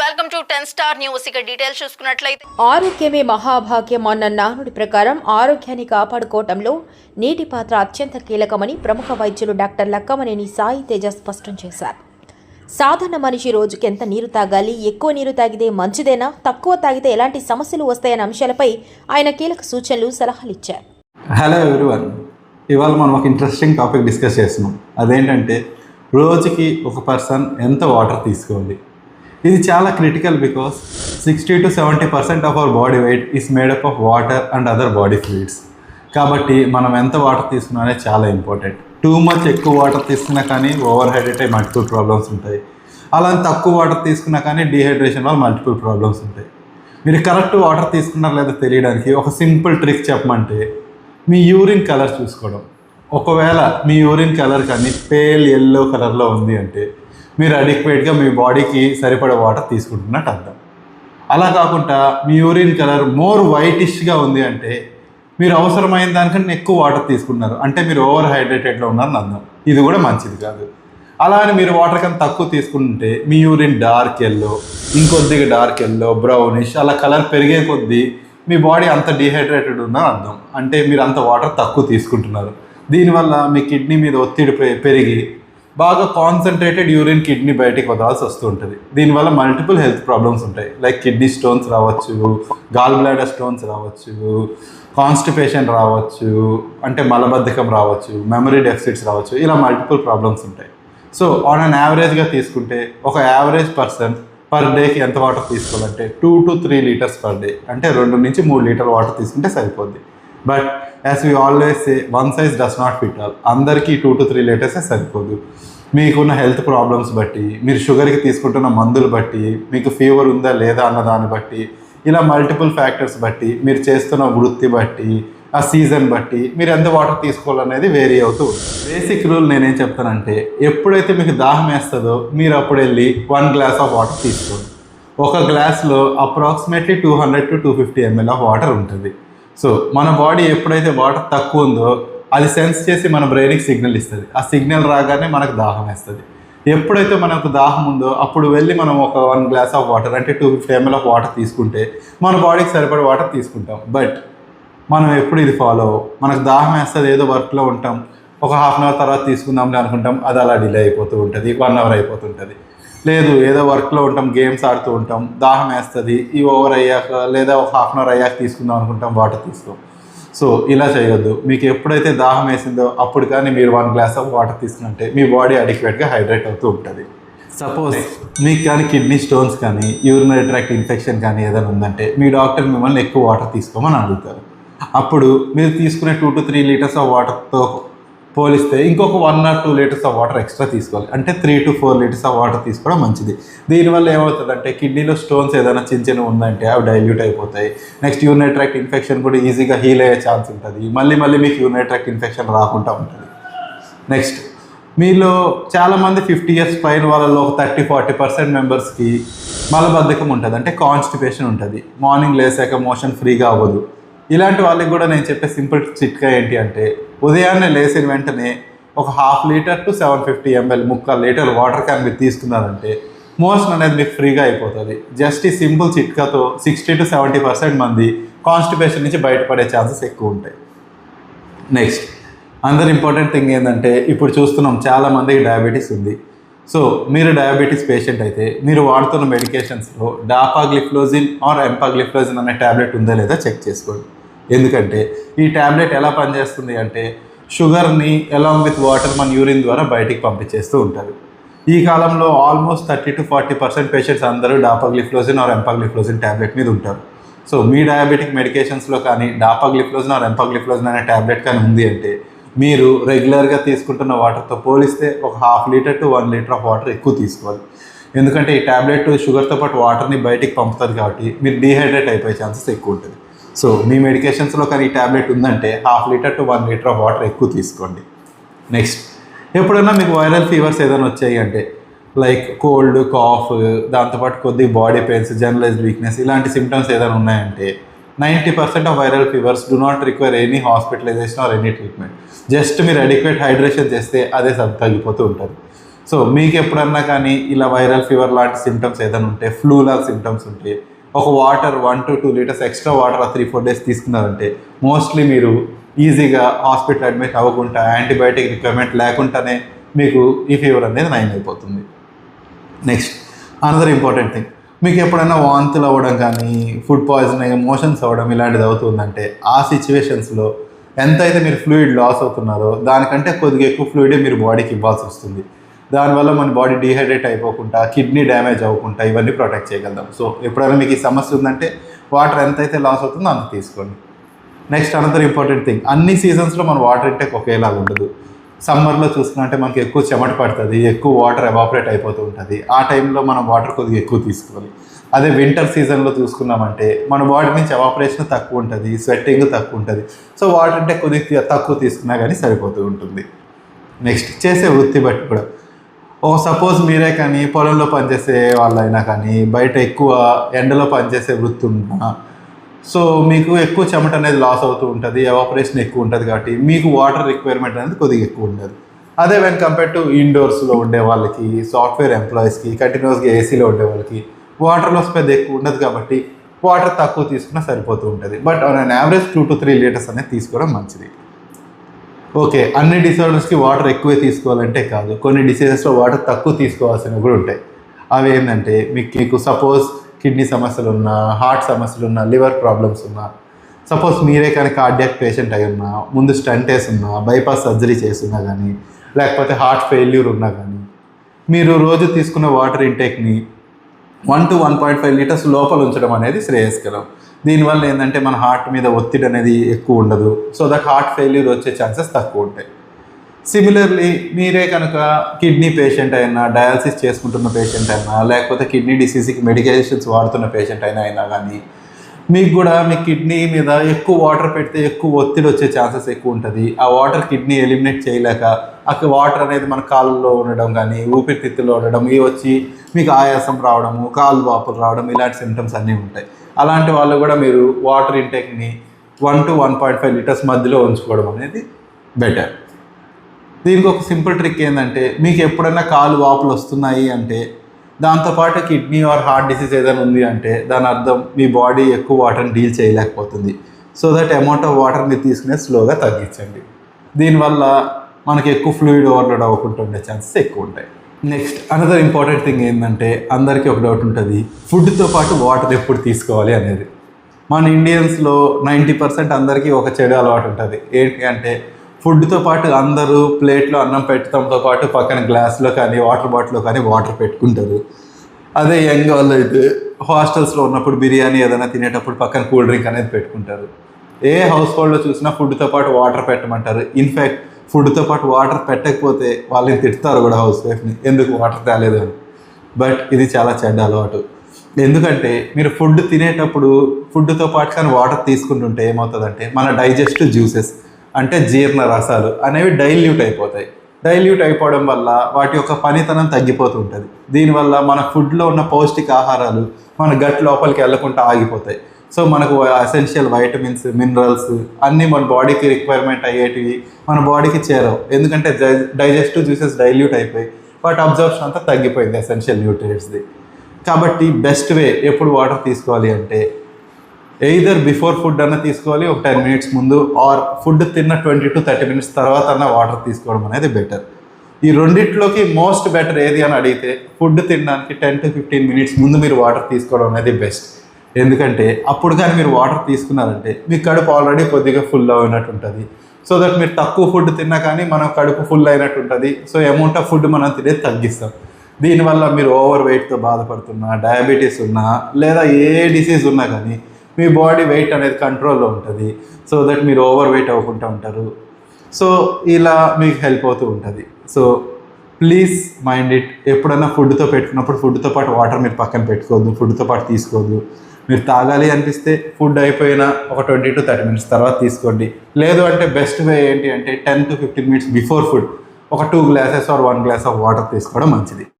Welcome to ten star news. ఇక details చూసుకున్నట్లయితే ఆరోగ్యమే మహాభాగ్యం అన్న నానుడి ప్రకారం ఆరోగ్యాన్ని కాపాడుకోవటంలో నీటి పాత్ర అత్యంత కీలకమని ప్రముఖ వైద్యులు డాక్టర్ లక్కమనేని సాయి తేజ స్పష్టం చేశారు. సాధారణ మనిషి రోజుకి ఎంత నీరు తాగాలి ఎక్కువ నీరు తాగితే మంచిదేనా తక్కువ తాగితే ఎలాంటి సమస్యలు వస్తాయన్న అంశాలపై ఆయన కీలక సూచనలు సలహాలు ఇచ్చారు. హలో ఎవ్రీవన్ ఇవాళ మనం ఒక ఇంట్రెస్టింగ్ టాపిక్ డిస్కస్ చేస్తున్నాం. అదేంటంటే రోజుకి ఒక పర్సన్ ఎంత వాటర్ తీసుకోవాలి? ఇది చాలా critical because sixty to seventy percent of our body weight is made up of water and other body fluids కాబట్టి మనం ఎంత వాటర్ తీసుకున్నా అనేది చాలా ఇంపార్టెంట్ టూ మచ్ ఎక్కువ వాటర్ తీసుకున్నా కానీ ఓవర్ హైడ్రేట్ అయ్యి మల్టిపుల్ ప్రాబ్లమ్స్ ఉంటాయి. అలా తక్కువ వాటర్ తీసుకున్నా కానీ డీహైడ్రేషన్ వల్ల మల్టిపుల్ ప్రాబ్లమ్స్ ఉంటాయి. మీరు కరెక్ట్ వాటర్ తీసుకున్నారో లేదో తెలియడానికి ఒక సింపుల్ ట్రిక్ చెప్పమంటే మీ యూరిన్ కలర్ చూసుకోవడం. ఒకవేళ మీ యూరిన్ కలర్ కానీ పేల్ ఎల్లో కలర్లో ఉంది అంటే మీరు అడిక్వేట్గా మీ బాడీకి సరిపడే వాటర్ తీసుకుంటున్నట్టు అర్థం. అలా కాకుండా మీ యూరిన్ కలర్ మోర్ వైటిష్గా ఉంది అంటే మీరు అవసరమైన దానికంటే ఎక్కువ వాటర్ తీసుకుంటున్నారు అంటే మీరు ఓవర్ హైడ్రేటెడ్లో ఉన్నారని అర్థం. ఇది కూడా మంచిది కాదు. అలా అని మీరు వాటర్ కన్నా తక్కువ తీసుకుంటే మీ యూరిన్ డార్క్ ఎల్లో ఇంకొద్దిగా డార్క్ ఎల్లో బ్రౌనిష్ అలా కలర్ పెరిగే కొద్దీ మీ బాడీ అంత డిహైడ్రేటెడ్ ఉందని అర్థం. అంటే మీరు అంత వాటర్ తక్కువ తీసుకుంటున్నారు. దీనివల్ల మీ కిడ్నీ మీద ఒత్తిడి పె- పెరిగి బాగా కాన్సన్ట్రేటెడ్ యూరిన్ కిడ్నీ బయటికి వదలాల్సి వస్తూ ఉంటుంది దీనివల్ల మల్టిపుల్ హెల్త్ ప్రాబ్లమ్స్ ఉంటాయి. లైక్ కిడ్నీ స్టోన్స్ రావచ్చు గాల్ బ్లాడర్ స్టోన్స్ రావచ్చు కాన్స్టిపేషన్ రావచ్చు అంటే మలబద్ధకం రావచ్చు మెమరీ డెఫిసిట్స్ రావచ్చు ఇలా మల్టిపుల్ ప్రాబ్లమ్స్ ఉంటాయి. సో ఆన్ అన్ యావరేజ్గా తీసుకుంటే ఒక యావరేజ్ పర్సన్ పర్ డేకి ఎంత వాటర్ తీసుకోవాలంటే two to three litres per day అంటే రెండు నుంచి మూడు లీటర్ వాటర్ తీసుకుంటే సరిపోద్ది. But as we always say one size does not fit all అందరికీ టూ టు త్రీ లీటర్సే సరిపోదు. మీకున్న హెల్త్ ప్రాబ్లమ్స్ బట్టి మీరు షుగర్కి తీసుకుంటున్న మందులు బట్టి మీకు ఫీవర్ ఉందా లేదా అన్న దాన్ని బట్టి ఇలా మల్టిపుల్ ఫ్యాక్టర్స్ బట్టి మీరు చేస్తున్న వృత్తి బట్టి ఆ సీజన్ బట్టి మీరు ఎంత వాటర్ తీసుకోవాలనేది వేరీ అవుతూ బేసిక్ రూల్ నేనేం చెప్తానంటే ఎప్పుడైతే మీకు దాహం వేస్తుందో మీరు అప్పుడు వెళ్ళి వన్ గ్లాస్ ఆఫ్ వాటర్ తీసుకోండి. ఒక గ్లాస్లో approximately two hundred to two fifty ML of water ఉంటుంది. సో మన బాడీ ఎప్పుడైతే వాటర్ తక్కువ ఉందో అది సెన్స్ చేసి మన బ్రెయిన్కి సిగ్నల్ ఇస్తుంది. ఆ సిగ్నల్ రాగానే మనకు దాహం వేస్తుంది. ఎప్పుడైతే మనకు దాహం ఉందో అప్పుడు వెళ్ళి మనం ఒక వన్ గ్లాస్ ఆఫ్ వాటర్ అంటే two fifty ML of water తీసుకుంటే మన బాడీకి సరిపడే వాటర్ తీసుకుంటాం. బట్ మనం ఎప్పుడు ఇది ఫాలో మనకు దాహం వేస్తుంది ఏదో వర్క్లో ఉంటాం. ఒక హాఫ్ అన్ అవర్ తర్వాత తీసుకుందాంలే అనుకుంటాం అది అలా డిలే అయిపోతూ ఉంటుంది. వన్ అవర్ అయిపోతుంటుంది లేదు ఏదో వర్క్లో ఉంటాం గేమ్స్ ఆడుతూ ఉంటాం దాహం వేస్తుంది ఈ ఓవర్ అయ్యాక లేదా ఒక హాఫ్ అన్ అవర్ అయ్యాక తీసుకుందాం అనుకుంటాం వాటర్ తీసుకోం. సో ఇలా చేయొద్దు. మీకు ఎప్పుడైతే దాహం వేసిందో అప్పుడు కానీ మీరు వన్ గ్లాస్ ఆఫ్ వాటర్ తీసుకుంటే మీ బాడీ అడిక్వేట్గా హైడ్రేట్ అవుతూ ఉంటుంది. సపోజ్ మీకు కానీ కిడ్నీ స్టోన్స్ కానీ యూరినరీ ట్రాక్ట్ ఇన్ఫెక్షన్ కానీ ఏదైనా ఉందంటే మీ డాక్టర్ మిమ్మల్ని ఎక్కువ వాటర్ తీసుకోమని అడుగుతారు. అప్పుడు మీరు తీసుకునే two to three litres of వాటర్తో పోలిస్తే ఇంకొక one or two litres of water extra తీసుకోవాలి. అంటే three to four litres of water తీసుకోవడం మంచిది. దీనివల్ల ఏమవుతుందంటే కిడ్నీలో స్టోన్స్ ఏదైనా చిన్న చిన్న ఉందంటే అవి డైల్యూట్ అయిపోతాయి. నెక్స్ట్ యూరినరీ ట్రాక్ట్ ఇన్ఫెక్షన్ కూడా ఈజీగా హీల్ అయ్యే ఛాన్స్ ఉంటుంది. మళ్ళీ మళ్ళీ మీకు యూరినరీ ట్రాక్ట్ ఇన్ఫెక్షన్ రాకుండా ఉంటుంది. నెక్స్ట్ మీలో చాలామంది ఫిఫ్టీ ఇయర్స్ పైన వాళ్ళలో ఒక థర్టీ ఫార్టీ పర్సెంట్ మెంబర్స్కి మలబద్ధకం ఉంటుంది. అంటే కాన్స్టిపేషన్ ఉంటుంది. మార్నింగ్ లేసాక మోషన్ ఫ్రీగా అవ్వదు. ఇలాంటి వాళ్ళకి కూడా నేను చెప్పే సింపుల్ చిట్కా ఏంటి అంటే ఉదయాన్నే లేచిన వెంటనే ఒక half litre to seven fifty ML ముక్క లీటర్ వాటర్ క్యాన్ మీరు తీసుకున్నారంటే మోషన్ అనేది మీకు ఫ్రీగా అయిపోతుంది. జస్ట్ ఈ సింపుల్ చిట్కాతో సిక్స్టీ టు సెవెంటీ పర్సెంట్ మంది కాన్స్టిపేషన్ నుంచి బయటపడే ఛాన్సెస్ ఎక్కువ ఉంటాయి. నెక్స్ట్ అందరు ఇంపార్టెంట్ థింగ్ ఏంటంటే ఇప్పుడు చూస్తున్నాం చాలా మందికి డయాబెటీస్ ఉంది. సో మీరు డయాబెటీస్ పేషెంట్ అయితే మీరు వాడుతున్న మెడికేషన్స్లో డాపాగ్లిఫ్లోజిన్ ఆర్ ఎంపాగ్లిఫ్లోజిన్ అనే ట్యాబ్లెట్ ఉందా లేదా చెక్ చేసుకోండి. ఎందుకంటే ఈ ట్యాబ్లెట్ ఎలా పనిచేస్తుంది అంటే షుగర్ని అలాంగ్ విత్ వాటర్ మన యూరిన్ ద్వారా బయటికి పంపించేస్తూ ఉంటుంది ఈ కాలంలో almost thirty to forty percent patients అందరూ డాపాగ్లిఫ్లోజిన్ ఆర్ ఎంపాగ్లిఫ్లోజిన్ ట్యాబ్లెట్ మీద ఉంటారు. సో మీ డయాబెటిక్ మెడికేషన్స్లో కానీ డాపాగ్లిఫ్లోజిన్ ఆర్ ఎంపాగ్లిఫ్లోజిన్ అనే ట్యాబ్లెట్ కానీ ఉంది అంటే మీరు రెగ్యులర్గా తీసుకుంటున్న వాటర్తో పోలిస్తే ఒక half litre to one litre of water ఎక్కువ తీసుకోవాలి. ఎందుకంటే ఈ ట్యాబ్లెట్ షుగర్తో పాటు వాటర్ని బయటికి పంపుతుంది కాబట్టి మీరు డీహైడ్రేట్ అయిపోయే ఛాన్సెస్ ఎక్కువ ఉంటుంది. సో మీ మెడికేషన్స్లో కానీ ట్యాబ్లెట్ ఉందంటే half litre to one litre of water ఎక్కువ తీసుకోండి. నెక్స్ట్ ఎప్పుడైనా మీకు వైరల్ ఫీవర్స్ ఏదైనా వచ్చాయి అంటే లైక్ కోల్డ్ కాఫ్ దాంతోపాటు కొద్దిగా బాడీ పెయిన్స్ జర్నలైజ్ వీక్నెస్ ఇలాంటి సిమ్టమ్స్ ఏదైనా ఉన్నాయంటే ninety percent of viral fevers do not require any hospitalization or any treatment just మీరు అడిక్వేట్ హైడ్రేషన్ చేస్తే అదే సబ్ తగ్గిపోతూ ఉంటుంది. సో మీకు ఎప్పుడన్నా కానీ ఇలా వైరల్ ఫీవర్ లాంటి సిమ్టమ్స్ ఏదైనా ఉంటే ఫ్లూ లాంటి సిమ్టమ్స్ ఉంటే ఒక water one to two litres extra water ఆ త్రీ ఫోర్ డేస్ తీసుకున్నారంటే మోస్ట్లీ మీరు ఈజీగా హాస్పిటల్ అడ్మిట్ అవ్వకుండా యాంటీబయాటిక్ రిక్వైర్మెంట్ లేకుండానే మీకు ఈ ఫీవర్ అనేది నయం అయిపోతుంది. నెక్స్ట్ అనదర్ ఇంపార్టెంట్ థింగ్ మీకు ఎప్పుడైనా వాంతులు అవ్వడం కానీ ఫుడ్ పాయిజన్ అయ్యి మోషన్స్ అవ్వడం ఇలాంటిది అవుతుందంటే ఆ సిచ్యువేషన్స్లో ఎంతైతే మీరు ఫ్లూయిడ్ లాస్ అవుతున్నారో దానికంటే కొద్దిగా ఎక్కువ ఫ్లూయిడే మీరు బాడీకి ఇవ్వాల్సి వస్తుంది. దానివల్ల మన బాడీ డీహైడ్రేట్ అయిపోకుండా కిడ్నీ డ్యామేజ్ అవ్వకుండా ఇవన్నీ ప్రొటెక్ట్ చేయగలుగుతాం. సో ఎప్పుడైనా మీకు ఈ సమస్య ఉందంటే వాటర్ ఎంతైతే లాస్ అవుతుందో అంత తీసుకోండి. నెక్స్ట్ అనదర్ ఇంపార్టెంట్ థింగ్ అన్ని సీజన్స్లో మన వాటర్ ఇంటేక్ ఒకేలాగా ఉండదు. సమ్మర్లో చూసుకుంటే మనకి ఎక్కువ చెమట పడుతుంది ఎక్కువ వాటర్ ఎవాపరేట్ అయిపోతూ ఉంటుంది. ఆ టైంలో మనం వాటర్ కొద్దిగా ఎక్కువ తీసుకోవాలి. అదే వింటర్ సీజన్లో చూసుకున్నామంటే మన బాడీ నుంచి ఎవాపరేషన్ తక్కువ ఉంటుంది స్వెట్టింగ్ తక్కువ ఉంటుంది. సో వాటర్ అంటే కొద్దిగా తక్కువ తీసుకున్నా కానీ సరిపోతూ ఉంటుంది. నెక్స్ట్ చేసే వృత్తి బట్టి కూడా. ఓ సపోజ్ మీరే కానీ పొలంలో పనిచేసే వాళ్ళైనా కానీ బయట ఎక్కువ ఎండలో పనిచేసే వృత్తి ఉన్నా సో మీకు ఎక్కువ చెమట అనేది లాస్ అవుతూ ఉంటుంది ఎవాపరేషన్ ఎక్కువ ఉంటుంది కాబట్టి మీకు వాటర్ రిక్వైర్మెంట్ అనేది కొద్దిగా ఎక్కువ ఉండదు. అదే వెన్ కంపేర్ టు ఇండోర్స్లో ఉండే వాళ్ళకి సాఫ్ట్వేర్ ఎంప్లాయీస్కి కంటిన్యూస్గా ఏసీలో ఉండే వాళ్ళకి వాటర్ లాస్ పెద్ద ఎక్కువ ఉండదు కాబట్టి వాటర్ తక్కువ తీసుకున్నా సరిపోతూ ఉంటుంది. But on an average two to three litres అనేది తీసుకోవడం మంచిది. ఓకే అన్ని డిసార్డర్స్కి వాటర్ ఎక్కువే తీసుకోవాలంటే కాదు. కొన్ని డిసీజెస్లో వాటర్ తక్కువ తీసుకోవాల్సినవి కూడా ఉంటాయి. అవి ఏంటంటే మీకు మీకు సపోజ్ కిడ్నీ సమస్యలు ఉన్నా హార్ట్ సమస్యలు ఉన్నా లివర్ ప్రాబ్లమ్స్ ఉన్నా సపోజ్ మీరే కానీ కార్డియాక్ పేషెంట్ అయి ఉన్నా ముందు స్టంట్ ఉన్నా బైపాస్ సర్జరీ చేస్తున్నా కానీ లేకపోతే హార్ట్ ఫెయిల్యూర్ ఉన్నా కానీ మీరు రోజు తీసుకున్న water ఇంటేక్ని one to one point five litres లోపల ఉంచడం అనేది శ్రేయస్కరం. దీనివల్ల ఏంటంటే మన హార్ట్ మీద ఒత్తిడి అనేది ఎక్కువ ఉండదు. సో దట్ హార్ట్ ఫెయిల్యూర్ వచ్చే ఛాన్సెస్ తక్కువ ఉంటాయి. సిమిలర్లీ మీరే కనుక కిడ్నీ పేషెంట్ అయినా డయాలసిస్ చేసుకుంటున్న పేషెంట్ అయినా లేకపోతే కిడ్నీ డిసీజ్కి మెడికేషన్స్ వాడుతున్న పేషెంట్ అయినా అయినా కానీ మీకు కూడా మీ కిడ్నీ మీద ఎక్కువ వాటర్ పెడితే ఎక్కువ ఒత్తిడి వచ్చే ఛాన్సెస్ ఎక్కువ ఉంటుంది. ఆ వాటర్ కిడ్నీ ఎలిమినేట్ చేయలేక ఆ వాటర్ అనేది మన కాళ్ళలో ఉండడం కానీ ఊపిరితిత్తులో ఉండడం ఇవి వచ్చి మీకు ఆయాసం రావడము కాళ్ళు వాపులు రావడం ఇలాంటి సిమ్టమ్స్ అన్నీ ఉంటాయి. అలాంటి వాళ్ళు కూడా మీరు water ఇంటేక్ని one to one point five litres మధ్యలో ఉంచుకోవడం అనేది బెటర్ దీనికి ఒక సింపుల్ ట్రిక్ ఏంటంటే మీకు ఎప్పుడైనా కాలు వాపులు వస్తున్నాయి అంటే దాంతోపాటు కిడ్నీ ఆర్ హార్ట్ డిసీజ్ ఏదైనా ఉంది అంటే దాని అర్థం మీ బాడీ ఎక్కువ వాటర్ని deal చేయలేకపోతుంది. So that amount of water మీరు తీసుకునే స్లోగా తగ్గించండి. దీనివల్ల మనకి ఎక్కువ ఫ్లూయిడ్ ఓవర్లోడ్ అవ్వకుండా ఉండే ఛాన్సెస్ ఎక్కువ ఉంటాయి. నెక్స్ట్ అనదర్ ఇంపార్టెంట్ థింగ్ ఏంటంటే అందరికీ ఒక డౌట్ ఉంటుంది. ఫుడ్తో పాటు వాటర్ ఎప్పుడు తీసుకోవాలి అనేది. మన ఇండియన్స్లో నైంటీ పర్సెంట్ అందరికీ ఒక చెడు అలవాటు ఉంటుంది. ఏంటి అంటే ఫుడ్తో పాటు అందరూ ప్లేట్లో అన్నం పెట్టడంతో పాటు పక్కన గ్లాస్లో కానీ వాటర్ బాటిల్లో కానీ వాటర్ పెట్టుకుంటారు. అదే యంగ్ వాళ్ళు అయితే హాస్టల్స్లో ఉన్నప్పుడు బిర్యానీ ఏదైనా తినేటప్పుడు పక్కన కూల్ డ్రింక్ అనేది పెట్టుకుంటారు. ఏ హౌస్ హోల్డ్లో చూసినా ఫుడ్తో పాటు వాటర్ పెట్టమంటారు. ఇన్ఫ్యాక్ట్ ఫుడ్తో పాటు వాటర్ పెట్టకపోతే వాళ్ళని తిడతారు కూడా హౌస్ వైఫ్ని. ఎందుకు వాటర్ తేలేదు అని. బట్ ఇది చాలా చెడ్డ అలవాటు. ఎందుకంటే మీరు ఫుడ్ తినేటప్పుడు ఫుడ్తో పాటు కానీ వాటర్ తీసుకుంటుంటే ఏమవుతుందంటే మన డైజెస్టివ్ జ్యూసెస్ అంటే జీర్ణ రసాలు అనేవి డైల్యూట్ అయిపోతాయి. డైల్యూట్ అయిపోవడం వల్ల వాటి యొక్క పనితనం తగ్గిపోతుంటుంది. దీనివల్ల మన ఫుడ్లో ఉన్న పౌష్టిక ఆహారాలు మన గట్ లోపలికి వెళ్ళకుండా ఆగిపోతాయి. సో మనకు అసెన్షియల్ వైటమిన్స్ మినరల్స్ అన్నీ మన బాడీకి రిక్వైర్మెంట్ అయ్యేటివి మన బాడీకి చేరవు. ఎందుకంటే డైజెస్టివ్ జ్యూసెస్ డైల్యూట్ అయిపోయి వాటి అబ్జర్ప్షన్ అంతా తగ్గిపోయింది ఎసెన్షియల్ న్యూట్రియంట్స్ది కాబట్టి బెస్ట్ వే ఎప్పుడు వాటర్ తీసుకోవాలి అంటే ఎయిదర్ బిఫోర్ ఫుడ్ అన్న తీసుకోవాలి ఒక టెన్ మినిట్స్ ముందు ఆర్ ఫుడ్ తిన్న ట్వంటీ టు థర్టీ మినిట్స్ తర్వాత అన్న వాటర్ తీసుకోవడం అనేది బెటర్ ఈ రెండిట్లోకి మోస్ట్ బెటర్ ఏది అని అడిగితే ఫుడ్ తినడానికి టెన్ టు ఫిఫ్టీన్ మినిట్స్ ముందు మీరు వాటర్ తీసుకోవడం అనేది బెస్ట్ ఎందుకంటే అప్పుడు కానీ మీరు వాటర్ తీసుకున్నారంటే మీ కడుపు ఆల్రెడీ కొద్దిగా ఫుల్ అయినట్టు ఉంటుంది. సో దట్ మీరు తక్కువ ఫుడ్ తిన్నా కానీ మనం కడుపు ఫుల్ అయినట్టు ఉంటుంది. సో అమౌంట్ ఆఫ్ ఫుడ్ మనం తినేది తగ్గిస్తాం. దీనివల్ల మీరు ఓవర్ వెయిట్తో బాధపడుతున్నా డయాబెటీస్ ఉన్నా లేదా ఏ డిసీజ్ ఉన్నా కానీ మీ బాడీ వెయిట్ అనేది కంట్రోల్లో ఉంటుంది. సో దట్ మీరు ఓవర్ వెయిట్ అవ్వకుండా ఉంటారు. సో ఇలా మీకు హెల్ప్ అవుతూ ఉంటుంది. సో ప్లీజ్ మైండ్ ఇట్ ఎప్పుడైనా ఫుడ్తో పెట్టుకున్నప్పుడు ఫుడ్తో పాటు వాటర్ మీరు పక్కన పెట్టుకోవద్దు ఫుడ్తో పాటు తీసుకోవద్దు. మీరు తాగాలి అనిపిస్తే ఫుడ్ అయిపోయిన ఒక ట్వంటీ టు థర్టీ మినిట్స్ తర్వాత తీసుకోండి. లేదు అంటే బెస్ట్ వే ఏంటి అంటే ten to fifteen minutes before food ఒక two glasses or one glass of water తీసుకోవడం మంచిది.